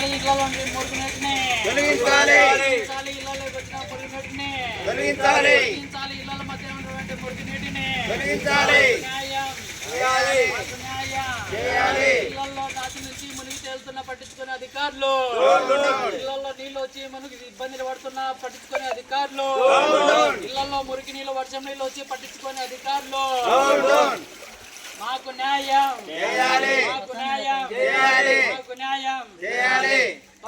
తొలగించాలి. తొలగించాలి తొలగించాలి తొలగించాలి. తొలగించాలి. ఇళ్ళ మధ్య ఉన్నటువంటి మురుగునీటిని తొలగించాలి. న్యాయం. చేయాలి. చేయాలి. ఇళ్ళలో దాచి నుంచి మునిగి తేలుతున్న పట్టించుకునే అధికారులు. ఇళ్ళలో నీళ్ళు వచ్చి మనకు ఇబ్బందులు పడుతున్న పట్టించుకునే అధికారులు. ఇళ్ళలో మురికి నీళ్ళు వర్షం నీళ్ళు వచ్చి పట్టించుకునే అధికారులు. మాకు న్యాయం చేయాలి మాకు న్యాయం చేయాలి మాకు న్యాయం చేయాలి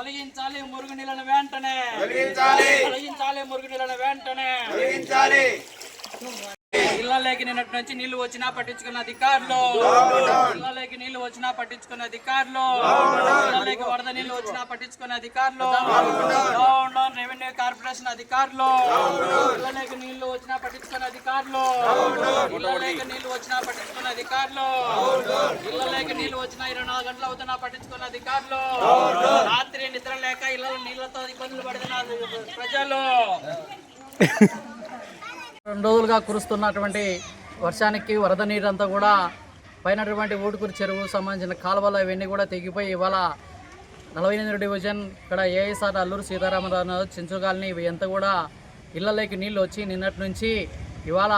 తొలగించాలి మురుగు నీళ్ళను వెంటనే. తొలగించాలి. తొలగించాలి మురుగు నీళ్ళను వెంటనే. తొలగించాలి. ఇళ్ళలోకి నిన్నటి నుంచి నీళ్ళు వచ్చినా పట్టించుకున్న అధికారులు. ఇళ్ళలోకి నీళ్ళు వచ్చినా పట్టించుకున్న అధికారులు. ఇళ్ళలోకి వరద నీళ్ళు వచ్చినా పట్టించుకున్న అధికారులు. డౌన్ రెవెన్యూ కార్పొరేషన్ అధికారులు. ఇళ్ళలోకి నీళ్ళు వచ్చినా పట్టించుకున్న అధికారులు. ఇళ్ళలోకి నీళ్ళు వచ్చినా పట్టించుకున్న అధికారులు. ఇళ్ళలోకి నీళ్ళు వచ్చినా ఇరవై నాలుగు గంటలు అవుతున్నా పట్టించుకున్న అధికారులు. రాత్రి నిద్ర లేక ఇళ్ళలో నీళ్ళతో ఇబ్బందులు పడుతున్న ప్రజలు. రెండు రోజులుగా కురుస్తున్నటువంటి వర్షానికి వరద నీరంతా కూడా పైనటువంటి ఊటుకూరు చెరువు సంబంధించిన కాలువలు ఇవన్నీ కూడా తెగిపోయి ఇవాళ నలభై ఎనిమిది డివిజన్ ఇక్కడ ఏఎస్ఆర్ అల్లూరు సీతారామరావు చెంచుగాలని ఇవి అంతా కూడా ఇళ్ళలోకి నీళ్ళు వచ్చి నిన్నటి నుంచి ఇవాళ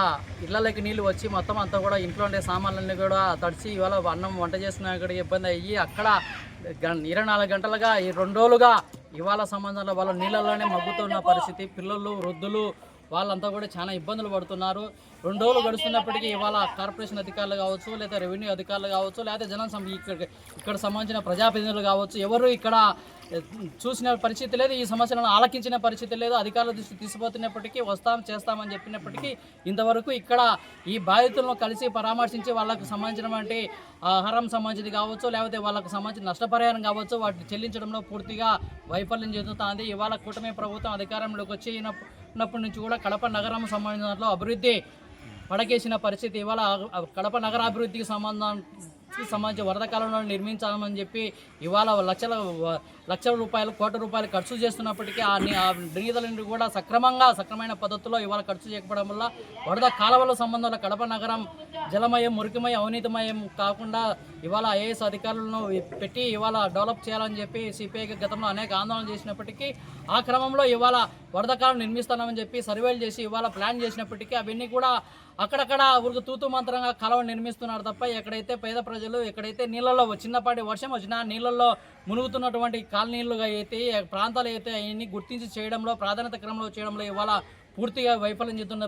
ఇళ్ళలోకి నీళ్ళు వచ్చి మొత్తం అంతా కూడా ఇంట్లో ఉండే సామాన్లన్నీ కూడా తడిచి ఇవాళ అన్నం వంట చేసిన ఇబ్బంది అయ్యి అక్కడ ఇరవై నాలుగు గంటలుగా ఈ రెండు రోజులుగా ఇవాళ సంబంధంలో వాళ్ళ నీళ్ళలోనే మగ్గుతున్న పరిస్థితి. పిల్లలు వృద్ధులు వాళ్ళంతా కూడా చాలా ఇబ్బందులు పడుతున్నారు. రెండు రోజులు గడుస్తున్నప్పటికీ ఇవాళ కార్పొరేషన్ అధికారులు కావచ్చు లేదా రెవెన్యూ అధికారులు కావచ్చు లేదా జనం ఇక్కడ ఇక్కడ సంబంధించిన ప్రజాప్రతినిధులు కావచ్చు ఎవరు ఇక్కడ చూసిన పరిస్థితి లేదు ఈ సమస్యలను ఆలకించిన పరిస్థితి లేదు అధికారుల దృష్టి తీసుకుపోతున్నప్పటికీ వస్తాం చేస్తామని చెప్పినప్పటికీ ఇంతవరకు ఇక్కడ ఈ బాధితులను కలిసి పరామర్శించి వాళ్ళకు సంబంధించినటువంటి ఆహారం సంబంధించింది కావచ్చు లేకపోతే వాళ్ళకు సంబంధించిన నష్టపరిహారం కావచ్చు వాటిని చెల్లించడంలో పూర్తిగా వైఫల్యం చెందుతుంది. ఇవాళ కూటమి ప్రభుత్వం అధికారంలోకి వచ్చి ఉన్నప్పటి నుంచి కూడా కడప నగరం సంబంధించిన దాంట్లో అభివృద్ధి పడకేసిన పరిస్థితి. ఇవాళ కడప నగరాభివృద్ధికి సంబంధం సంబంధించి వరద కాలంలో నిర్మించాలని చెప్పి ఇవాళ లక్షల లక్షల రూపాయలు కోట్ల రూపాయలు ఖర్చు చేస్తున్నప్పటికీ ఆ ని- ఆ నిధులను కూడా సక్రమంగా సక్రమైన పద్ధతిలో ఇవాళ ఖర్చు చేయకపోవడం వల్ల వరద కాలువల సంబంధంలో కడప నగరం జలమయం మురికిమయం అవినీతిమయం కాకుండా ఇవాళ ఐఏఎస్ అధికారులను పెట్టి ఇవాళ డెవలప్ చేయాలని చెప్పి సిపిఐకి గతంలో అనేక ఆందోళన చేసినప్పటికీ ఆ క్రమంలో ఇవాళ వరద కాలం నిర్మిస్తామని చెప్పి సర్వేలు చేసి ఇవాళ ప్లాన్ చేసినప్పటికీ అవన్నీ కూడా అక్కడక్కడ ఊరికి తూతు మంత్రంగా కలవ నిర్మిస్తున్నారు తప్ప ఎక్కడైతే పేద ప్రజలు ఎక్కడైతే నీళ్ళల్లో చిన్నపాటి వర్షం వచ్చినా నీళ్ళల్లో మునుగుతున్నటువంటి కాలనీళ్ళుగా అయితే ప్రాంతాలు అయితే అవన్నీ గుర్తించి చేయడంలో ప్రాధాన్యత క్రమంలో చేయడంలో ఇవాళ పూర్తిగా వైఫల్యం చెందుతున్న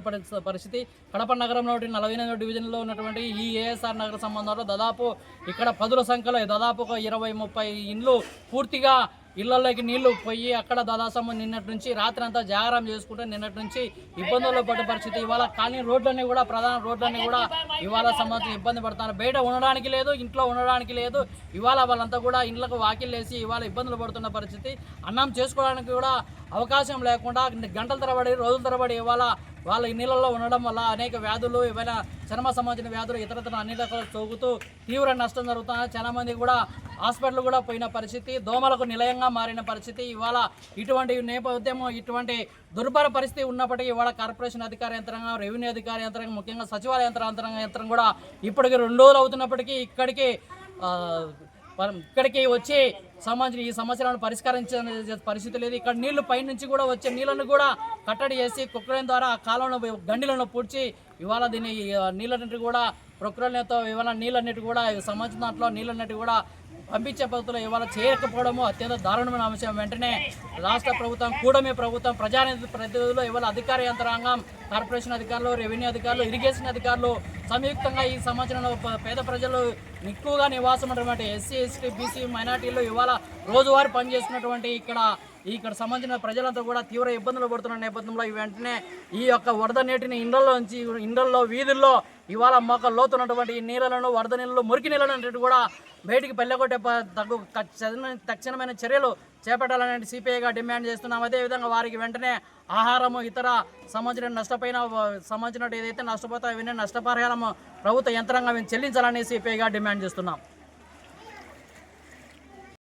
పరిస్థితి. కడప నగరంలో నలభై ఎనిమిదో డివిజన్లో ఉన్నటువంటి ఈ ఏఎస్ఆర్ నగర సంబంధంలో దాదాపు ఇక్కడ పదుల సంఖ్యలో దాదాపు ఒక ఇరవై ముప్పై ఇండ్లు పూర్తిగా ఇళ్ళలోకి నీళ్ళు పోయి అక్కడ దాదాపు నిన్నటి నుంచి రాత్రి అంతా జాగారం చేసుకుంటే నిన్నటి నుంచి ఇబ్బందుల్లో పడ్డ పరిస్థితి. ఇవాళ కానీ రోడ్లన్నీ కూడా ప్రధాన రోడ్లన్నీ కూడా ఇవాళ సంబంధించి ఇబ్బంది పడుతున్నారు. బయట ఉండడానికి లేదు ఇంట్లో ఉండడానికి లేదు. ఇవాళ వాళ్ళంతా కూడా ఇండ్లకు వాకిల్లేసి ఇవాళ ఇబ్బందులు పడుతున్న పరిస్థితి. అన్నం చేసుకోవడానికి కూడా అవకాశం లేకుండా గంటల తరబడి రోజుల తరబడి ఇవాళ వాళ్ళ నీళ్ళలో నీళ్ళల్లో ఉండడం వల్ల అనేక వ్యాధులు ఏవైనా చర్మ సంబంధించిన వ్యాధులు ఇతరతర అన్ని రకాల సోకుతూ తీవ్ర నష్టం జరుగుతుంది. చాలా మంది కూడా హాస్పిటల్ కూడా పోయిన పరిస్థితి దోమలకు నిలయంగా మారిన పరిస్థితి. ఇవాళ ఇటువంటి నేపథ్యం ఇటువంటి దుర్భర పరిస్థితి ఉన్నప్పటికీ ఇవాళ కార్పొరేషన్ అధికార యంత్రాంగం రెవెన్యూ అధికార యంత్రాంగం ముఖ్యంగా సచివాలయ యంత్రాంగం యంత్రం కూడా ఇప్పటికి రెండు రోజులు అవుతున్నప్పటికీ ఇక్కడికి మనం ఇక్కడికి వచ్చి సంబంధించిన ఈ సమస్యలను పరిష్కరించే పరిస్థితి లేదు. ఇక్కడ నీళ్ళు పైనుంచి కూడా వచ్చే నీళ్ళను కూడా కట్టడి చేసి కుక్కడం ద్వారా ఆ కాలంలో గండిలను పూడ్చి ఇవాళ దీన్ని నీళ్ళన్నిటి కూడా ప్రకృతితో ఇవాళ నీళ్ళన్నిటి కూడా సంబంధించిన దాంట్లో నీళ్ళన్నిటి కూడా పంపించే పద్ధతిలో ఇవాళ చేయకపోవడము అత్యంత దారుణమైన అంశం. వెంటనే రాష్ట్ర ప్రభుత్వం కూడమి ప్రభుత్వం ప్రజానిధి ప్రతినిధులు ఇవాళ అధికార యంత్రాంగం కార్పొరేషన్ అధికారులు రెవెన్యూ అధికారులు ఇరిగేషన్ అధికారులు సంయుక్తంగా ఈ సంవత్సరంలో పేద ప్రజలు ఎక్కువగా నివాసం ఉన్నటువంటి ఎస్సీ ఎస్టీ బీసీ మైనార్టీలు ఇవాళ రోజువారీ పనిచేస్తున్నటువంటి ఇక్కడ ఇక్కడ సంబంధించిన ప్రజలంతా కూడా తీవ్ర ఇబ్బందులు పడుతున్న నేపథ్యంలో ఈ వెంటనే ఈ యొక్క వరద నీటిని ఇండ్లలో నుంచి ఇండ్లలో వీధుల్లో ఇవాళ మొక్క లోతున్నటువంటి ఈ నీళ్ళలను వరద నీళ్ళు మురికి నీళ్ళను కూడా బయటికి పెళ్ళగొట్టే ప- తక్షణమైన చర్యలు చేపట్టాలని సిపిఐగా డిమాండ్ చేస్తున్నాం. అదేవిధంగా వారికి వెంటనే ఆహారము ఇతర సంబంధించిన నష్టపోయిన వ- సంబంధించిన ఏదైతే నష్టపోతాయో అవన్నీ నష్టపరిహారము ప్రభుత్వ యంత్రాంగం చెల్లించాలని సిపిఐగా డిమాండ్ చేస్తున్నాం.